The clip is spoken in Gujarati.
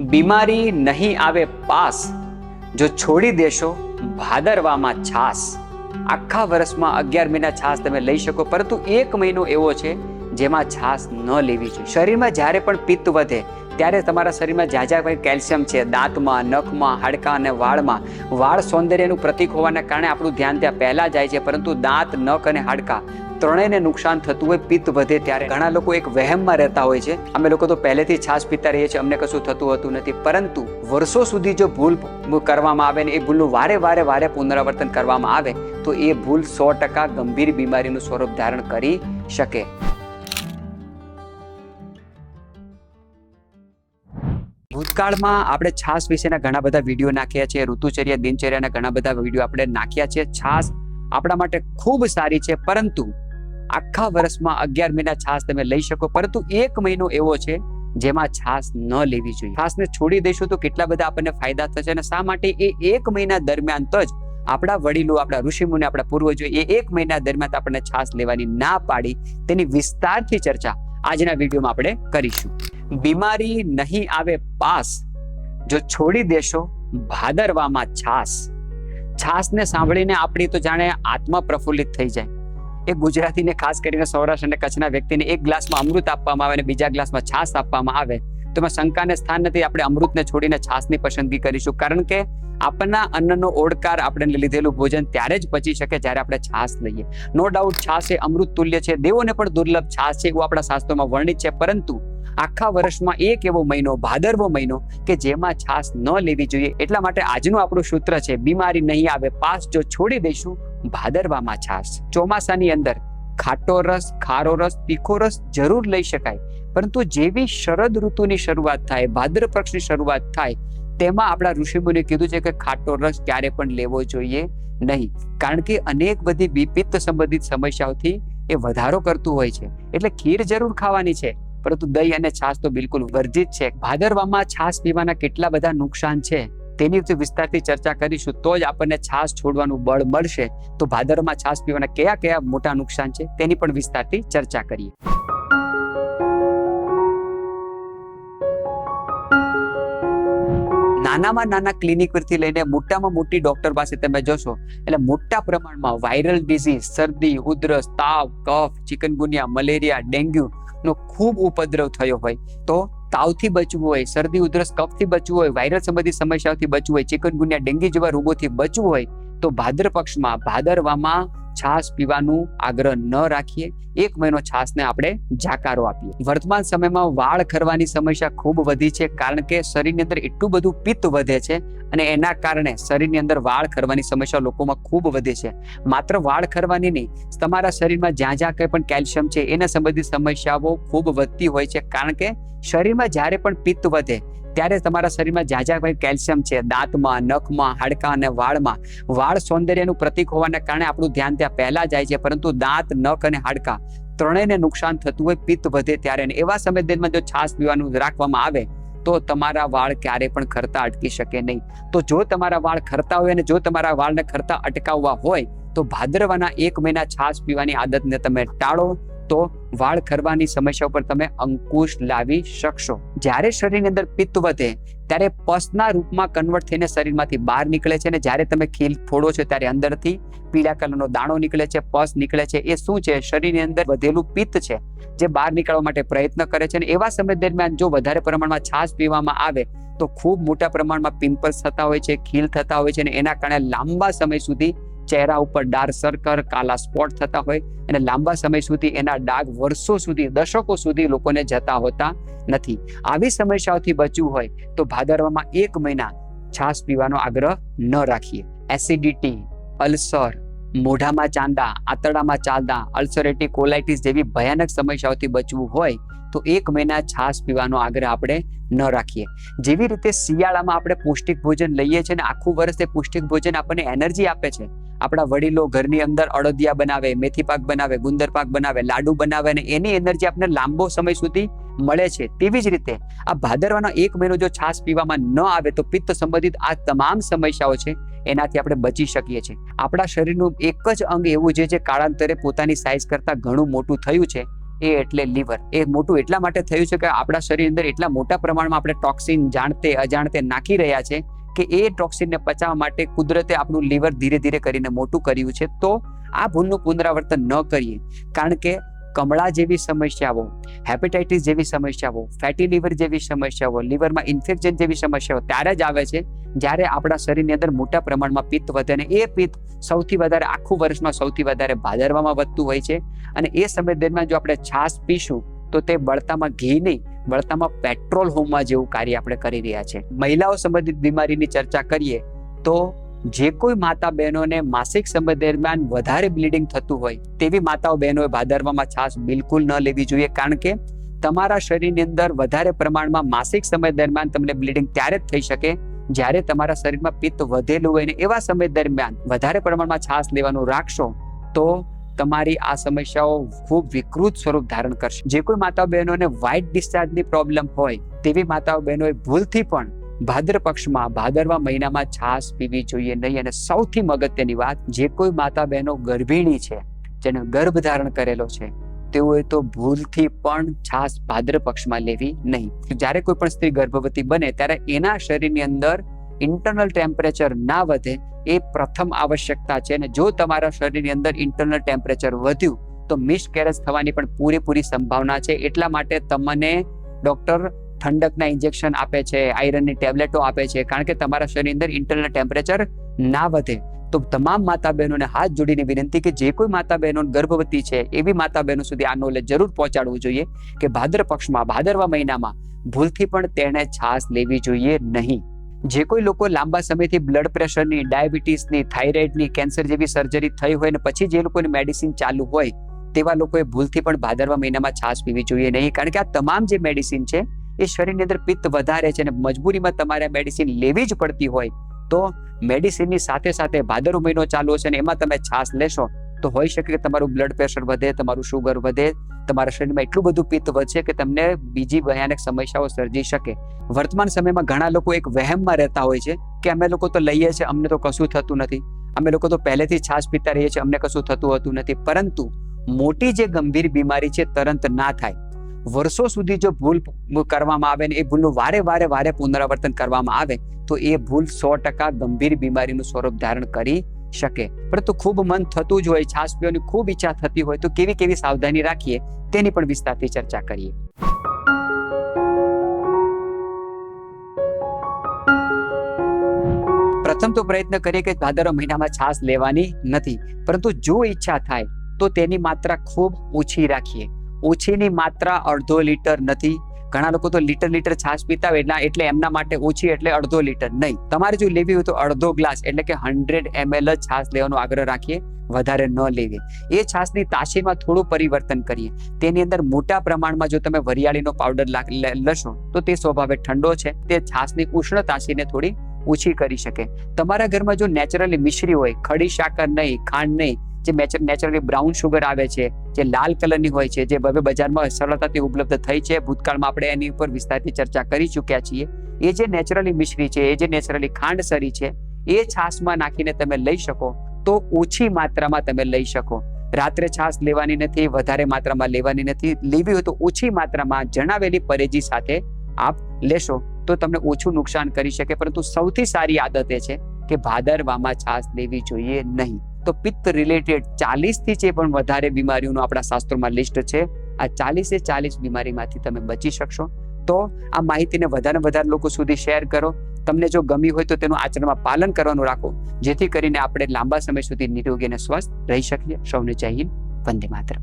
બીમારી નહીં આવે પાસ, જો છોડી દેશો, ભાદરવામાં છાસ. આખા વર્ષમાં અગિયાર મહિના છાસ તમે લઈ શકો, પરંતુ એક મહિનો એવો છે જેમાં છાસ ન લેવી જોઈએ. શરીરમાં જ્યારે પણ પિત્ત વધે, ત્યારે તમારા શરીરમાં જ્યાં જ્યાં કોઈ કેલ્શિયમ છે, દાંતમાં, નખમાં, હાડકાં અને વાળમાં. વાળ સૌંદર્યનું પ્રતીક હોવાના કારણે આપણું ધ્યાન ત્યાં પહેલાં જાય છે, પરંતુ દાંત, નખ અને હાડકાં ત્રણેયને નુકસાન થતું હોય, પિત્ત વધે ત્યારે. ઘણા લોકો એક વહેમમાં રહેતા હોય છે. અમે લોકો તો પહેલેથી છાશ પીતા રહીએ છીએ, અમને કશું થતું હતું નથી. પરંતુ વર્ષો સુધી જો ભૂલ કરવામાં આવે ને એ ભૂલનું વારે વારે વારે પુનરાવર્તન કરવામાં આવે, તો એ ભૂલ સો ટકા ગંભીર બીમારીનું સ્વરૂપ ધારણ કરી શકે. ભૂતકાળમાં આપણે છાસ વિશેના ઘણા બધા વીડિયો નાખ્યા છે, ઋતુચર્યા, દિનચર્યાના ઘણા બધા વીડિયો આપણે નાખ્યા છે. છાસ આપણા માટે ખૂબ સારી છે, પરંતુ આખા વર્ષમાં અગિયાર મહિના છાસ તમે લઈ શકો. પરંતુ એક મહિનો એવો છે જેમાં છાસ ન લેવી જોઈએ. છાસને છોડી દઈશું તો કેટલા બધા આપણને ફાયદા થશે અને શા માટે એ એક મહિના દરમિયાન તો જ આપણા વડીલો, આપણા ઋષિમુનિ આપણા પૂર્વજો એ એક મહિના દરમિયાન આપણને છાસ લેવાની ના પાડી. તેની વિસ્તારથી ચર્ચા આજના વિડીયોમાં આપણે કરીશું. બીમારી નહીં આવે પાસ. જો છોડી દેશો, ભાદરવામાં છાસ છાસને સાંભળીને આપણી તો જાણે આત્મા પ્રફુલ્લિત થઈ જાય. એ ગુજરાતીને ખાસ કરીને સૌરાષ્ટ્ર અને કચ્છના વ્યક્તિને એક ગ્લાસમાં અમૃત આપવામાં આવે અને બીજા ગ્લાસમાં છાસ આપવામાં આવે, તો એમાં શંકાને સ્થાન નથી. આપણે અમૃતને છોડીને છાસની પસંદગી કરીશું. કારણ કે આપણના અન્નનો ઓડકાર આપણે લીધેલું ભોજન ત્યારે જ પચી શકે જ્યારે આપણે છાસ લઈએ. નો ડાઉટ છાસ એ અમૃત તુલ્ય છે. દેવોને પણ દુર્લભ છાસ છે એવું આપણા શાસ્ત્રોમાં વર્ણિત છે. પરંતુ આખા વર્ષમાં એક એવો મહિનો, ભાદરવો મહિનો કે જેમાં છાસ ન લેવી જોઈએ, એટલા માટે આજનું આપણું સૂત્ર છે, બીમારી નહીં આવે, પાસ જો છોડી દઈશું ભાદરવામાં છાશ. ચોમાસાની અંદર ખાટો રસ, ખારો રસ, તીખો રસ જરૂર લઈ શકાય. પરંતુ જેવી શરદ ઋતુની શરૂઆત થાય, ભાદ્ર પક્ષની શરૂઆત થાય, તેમાં આપણા ઋષિમુનિએ કીધું છે કે ખાટો રસ ક્યારે પણ લેવો જોઈએ નહીં. કારણ કે અનેક બધી વિપિત્ત સંબંધિત સમસ્યાઓથી એ વધારો કરતું હોય છે. એટલે ખીર જરૂર ખાવાની છે. પરંતુ દહીં અને છાશ તો બિલકુલ વર્જિત છે. ભાદરવામાં છાશ પીવાના કેટલા બધા નુકસાન છે? તેની વિસ્તારથી ચર્ચા કરીશું, તો જ આપણને છાશ છોડવાનું બળ મળશે. તો ભાદરમાં છાશ પીવાના કયા કયા મોટા નુકસાન છે, તેની પણ વિસ્તારથી ચર્ચા કરીએ. નાનામાં નાના ક્લિનિક પરથી લઈને મોટામાં મોટી ડોક્ટર પાસે તમે જશો, એટલે મોટા પ્રમાણમાં વાયરલ ડિઝીઝ શરદી, ઉધરસ, તાવ, કફ, ચિકનગુનિયા, મલેરિયા, ડેન્ગ્યુ નો ખૂબ ઉપદ્રવ થયો હોય, તો તાવથી બચવું હોય, શરદી, ઉધરસ કફથી બચવું હોય, વાયરલ સંબંધી સમસ્યાઓથી બચવું હોય, ચિકનગુનિયા, ડેન્ગ્યુ જેવા રોગોથી બચવું હોય, તો ભાદર પક્ષમાં, ભાદરવામાં છાશ પીવાનું આગ્રહ ન રાખીએ. એક મહિનો છાશને આપણે જાકારો આપીએ. વર્તમાન સમયમાં વાળ ખરવાની સમસ્યા ખૂબ વધી છે કારણ કે શરીરની અંદર એટલું બધું પિત્ત વધે છે અને એના કારણે શરીરની અંદર વાળ ખરવાની સમસ્યા લોકોમાં ખૂબ વધે છે. માત્ર વાળ ખરવાની નહીં, તમારા શરીરમાં જ્યાં જ્યાં કંઈ પણ કેલ્શિયમ છે, એના સંબંધિત સમસ્યાઓ ખૂબ વધતી હોય છે કારણ કે શરીરમાં જ્યારે પણ પિત્ત વધે ત્યારે તમારા શરીરમાં જ્યાં જ્યાં કંઈ કેલ્શિયમ છે, દાંતમાં, નખમાં, હાડકાં અને વાળમાં. વાળ સૌંદર્યનું પ્રતીક હોવાના કારણે આપણું ધ્યાન ત્યાં પહેલા જાય છે, પરંતુ દાંત, નખ અને હાડકાં ત્રણેયને નુકસાન થતું હોય, પિત્ત વધે ત્યારે એવા દરમિયાન જો છાશ પીવાનું રાખવામાં આવે, તો તમારા વાળ ક્યારે પણ ખરતા અટકી શકે નહીં. તો જો તમારા વાળ ખરતા હોય અને જો તમારા વાળને ખરતા અટકાવવા હોય, તો ભાદરવાના એક મહિના છાશ પીવાની આદતને તમે ટાળો. તો વાળ ખરવાની સમસ્યા ઉપર તમે અંકુશ લાવી શકશો. જ્યારે શરીરની અંદર પિત્ત વધે, ત્યારે પસના રૂપમાં કન્વર્ટ થઈને શરીરમાંથી બહાર નીકળે છે અને જ્યારે તમે ખીલ ફોડો છો ત્યારે અંદરથી પીળા કલરનો દાણો નીકળે છે, પસ નીકળે છે. એ શું છે? શરીરની અંદર વધેલું પિત્ત છે, જે બહાર નીકળવા માટે પ્રયત્ન કરે છે અને એવા સમય દરમિયાન જો વધારે પ્રમાણમાં છાશ પીવામાં આવે, તો ખૂબ મોટા પ્રમાણમાં પિમ્પલ્સ થતા હોય છે, ખીલ થતા હોય છે અને એના કારણે લાંબા સમય સુધી ચહેરા ઉપર ડાર્ક સર્કલ, કાલા સ્પોટ થતા હોય અને લાંબા સમય સુધી એના ડાઘ વર્ષો સુધી, દશકો સુધી લોકોને જતા હોતા નથી. આવી સમસ્યાઓથી બચવું હોય તો ભાદરવામાં એક મહિના છાશ પીવાનો આગ્રહ ન રાખીએ. એસિડિટી, અલ્સર, મોઢામાં ચાંદા, આંતરડામાં ચાંદા અલ્સરેટી કોલાઇટીસ જેવી ભયાનક સમસ્યાઓથી બચવું હોય તો એક મહિના છાશ પીવાનો આગ્રહ આપણે ન રાખીએ. જેવી રીતે શિયાળામાં આપણે પૌષ્ટિક ભોજન લઈએ છીએ ને આખું વર્ષ એ પૌષ્ટિક ભોજન આપણને એનર્જી આપે છે આપણા વડીલો ઘરની અંદર અડદિયા બનાવે, મેથી પાક બનાવે, ગુંદર પાક બનાવે, લાડુ બનાવે અને એની એનર્જી આપણને લાંબો સમય સુધી મળે છે. તેવી જ રીતે આ ભાદરવાનો એક મહિનો જો છાશ પીવામાં ન આવે તો પિત્ત સંબંધિત આ તમામ સમસ્યાઓ છે એનાથી આપણે બચી શકીએ છીએ. આપણા શરીરનું એક જ અંગ એવું છે જે કાળાંતરે પોતાની સાઇઝ કરતાં ઘણું મોટું થયું છે, એ એટલે લીવર એ મોટું એટલા માટે થયું છે કે આપણા શરીર અંદર એટલા મોટા પ્રમાણમાં આપણે ટોક્સિન જાણતે, અજાણતે નાખી રહ્યા છે કે એ ટોક્સિનને પચાવવા માટે કુદરતે આપણું લીવર ધીરે ધીરે કરીને મોટું કર્યું છે, તો આ ભૂલનું પુનરાવર્તન ન કરીએ. કારણ કે કમળા જેવી સમસ્યાઓ, હેપેટાઇટિસ જેવી સમસ્યાઓ, ફેટી લીવર જેવી સમસ્યાઓ, લીવરમાં ઇન્ફેક્શન જેવી સમસ્યાઓ ત્યારે જ આવે છે, જ્યારે આપણા શરીરની અંદર મોટા પ્રમાણમાં પિત્ત વધે અને એ પિત્ત સૌથી વધારે, આખું વર્ષમાં સૌથી વધારે ભાદરવામાં વધતું હોય છે. અને એ સમય દરમિયાન જો આપણે છાશ પીશું તો તે બળતામાં ઘી નહીં, બળતામાં પેટ્રોલ હોમમાં જેવું કાર્ય આપણે કરી રહ્યા છે. મહિલાઓ સંબંધિત બીમારીની ચર્ચા કરીએ, તો જે કોઈ માતા બહેનોને માસિક સમય દરમિયાન વધારે બ્લીડિંગ થતું હોય, તેવી માતાઓ બહેનોએ ભાદરવામાં છાશ બિલકુલ ન લેવી જોઈએ, કારણ કે તમારા શરીરની અંદર વધારે પ્રમાણમાં માસિક સમય દરમિયાન તમને બ્લીડિંગ ત્યારે જ થઈ શકે, જ્યારે તમારા શરીરમાં પિત્ત વધેલું હોય ને એવા સમય દરમિયાન વધારે પ્રમાણમાં છાશ લેવાનું રાખશો, તો તમારી આ સમસ્યાઓ ખૂબ વિકૃત સ્વરૂપ ધારણ કરશે. જે કોઈ માતા બહેનોને વ્હાઇટ ડિસ્ચાર્જની પ્રોબ્લેમ હોય, તેવી માતાઓ બહેનોએ ભૂલથી પણ ભાદર પક્ષમાં ભાદરવા મહિનામાં છાશ પીવી જોઈએ નહીં અને સૌથી અગત્યની વાત, જે કોઈ માતા બહેનો ગર્ભિણી છે, જેને ગર્ભ ધારણ કરેલો છે, તેઓએ તો ભૂલથી પણ છાશ ભાદર પક્ષમાં લેવી નહીં. જ્યારે કોઈ પણ સ્ત્રી ગર્ભવતી બને, ત્યારે એના શરીરની અંદર ઇન્ટરનલ ટેમ્પરેચર ના વધે, એ પ્રથમ આવશ્યકતા છે. અને જો તમારા શરીરની અંદર ઇન્ટરનલ ટેમ્પરેચર વધ્યું, તો મિસ કેરેજ થવાની પણ પૂરેપૂરી સંભાવના છે. એટલા માટે તમને ડૉક્ટર ઠંડકના ઇન્જેક્શન આપે છે આયરનની ટેબ્લેટો આપે છે. કારણ કે તમારા શરીરની અંદર ઇન્ટરનલ ટેમ્પરેચર ના વધે. તો તમામ માતા બહેનોને હાથ જોડીને વિનંતી કે જે કોઈ માતા બહેનો ગર્ભવતી છે, એવી માતા બહેનો સુધી આ નોલેજ જરૂર પહોંચાડવું જોઈએ કે ભાદર પક્ષમાં ભાદરવા મહિનામાં ભૂલથી પણ તેણે છાશ લેવી જોઈએ નહીં. જે કોઈ લોકો લાંબા સમયથી બ્લડ પ્રેશરની ડાયાબિટીસની થાઇરોઇડની કેન્સર જેવી સર્જરી થઈ હોય ને પછી જે લોકોની મેડિસિન ચાલુ હોય, તેવા લોકોએ ભૂલથી પણ ભાદરવા મહિનામાં છાશ પીવી જોઈએ નહીં. કારણ કે આ તમામ જે મેડિસિન છે, એ શરીરની અંદર પિત્ત વધારે છે અને મજબૂરીમાં તમારે મેડિસિન લેવી જ પડતી હોય, તો મેડિસિનની સાથે સાથે ભાદરવો મહિનો ચાલુ હશે ને એમાં તમે છાશ લેશો તો હોઈ શકે કે તમારું બ્લડ પ્રેશર વધે, તમારું શુગર વધે, તમારા શરીરમાં એટલું બધું પિત્ત વધશે કે તમને બીજી ભયાનક સમસ્યાઓ સર્જી શકે. વર્તમાન સમયમાં ઘણા લોકો એક વહેમમાં રહેતા હોય છે કે અમે લોકો તો લઈએ છીએ, અમને તો કશું થતું નથી. અમે લોકો તો પહેલેથી છાશ પીતા રહીએ છીએ, અમને કશું થતું હોતું નથી. પરંતુ મોટી જે ગંભીર બીમારી છે, તરત ના થાય. વર્ષો સુધી જો ભૂલ કરવામાં આવે ને એ ભૂલનું વારે વારે વારે પુનરાવર્તન કરવામાં આવે, તો એ ભૂલ સો ટકા ગંભીર બીમારીનું સ્વરૂપ ધારણ કરી શકે. પરંતુ ખૂબ મન થતું જ હોય છાશ પીવાની ખૂબ ઈચ્છા થતી હોય તો કેવી કેવી સાવધાની રાખીએ તેની પણ વિસ્તારથી ચર્ચા કરીએ. પ્રથમ તો પ્રયત્ન કરીએ કે ભાદરવા મહિનામાં છાશ લેવાની નથી. પરંતુ જો ઈચ્છા થાય તો તેની માત્રા ખૂબ ઓછી રાખીએ. ઓછીની માત્રા અડધો લીટર નથી. ઘણા લોકો તો લીટર લીટર છાશ પીતા હોય એટલા એટલે એમના માટે ઓછી એટલે અડધો લીટર. નહીં, તમારે જો લેવી હોય તો અડધો ગ્લાસ, એટલે કે હંડ્રેડ એમએલ જ છાશ લેવાનો આગ્રહ રાખીએ, વધારે ન લેવી. એ છાશની તાસીરમાં થોડું પરિવર્તન કરીએ. તેની અંદર મોટા પ્રમાણમાં જો તમે વરિયાળીનો પાવડર લશો, તો તે સ્વભાવે ઠંડો છે. તે છાશની ઉષ્ણ તાસીને થોડી ઓછી કરી શકે. તમારા ઘરમાં જો નેચરલી મિશ્રી હોય, ખડી સાકર નહીં, ખાંડ નહીં જે નેચરલી બ્રાઉન શુગર આવે છે, જે લાલ કલરની હોય છે, જે હવે બજારમાં સરળતાથી ઉપલબ્ધ થઈ છે. ભૂતકાળમાં આપણે એની ઉપર વિસ્તારથી ચર્ચા કરી ચૂક્યા છીએ. એ જે નેચરલી મિશ્રી છે, એ જે નેચરલી ખાંડ સરી છે, એ છાશમાં નાખીને તમે લઈ શકો, તો ઓછી માત્રામાં તમે લઈ શકો. રાત્રે છાશ લેવાની નથી, વધારે માત્રામાં લેવાની નથી. લેવી હોય તો ઓછી માત્રામાં જણાવેલી પરેજી સાથે આપ લેશો, તો તમને ઓછું નુકસાન કરી શકે. પરંતુ સૌથી સારી આદત એ છે કે ભાદરવામાં છાશ લેવી જોઈએ નહીં. તો પિત્ત રિલેટેડ ચાલીસથી જે પણ વધારે બીમારીઓનું આપણા શાસ્ત્રોમાં લિસ્ટ છે, આ ચાલીસે ચાલીસ બીમારીમાંથી તમે બચી શકશો. તો આ માહિતીને વધારે વધારે લોકો સુધી શેર કરો. તમને જો ગમી હોય તો તેનું આચરણમાં પાલન કરવાનું રાખો, જેથી કરીને આપણે લાંબા સમય સુધી નિરોગી અને સ્વસ્થ રહી શકીએ. સૌને જય હિન્દ, વંદે માતરમ.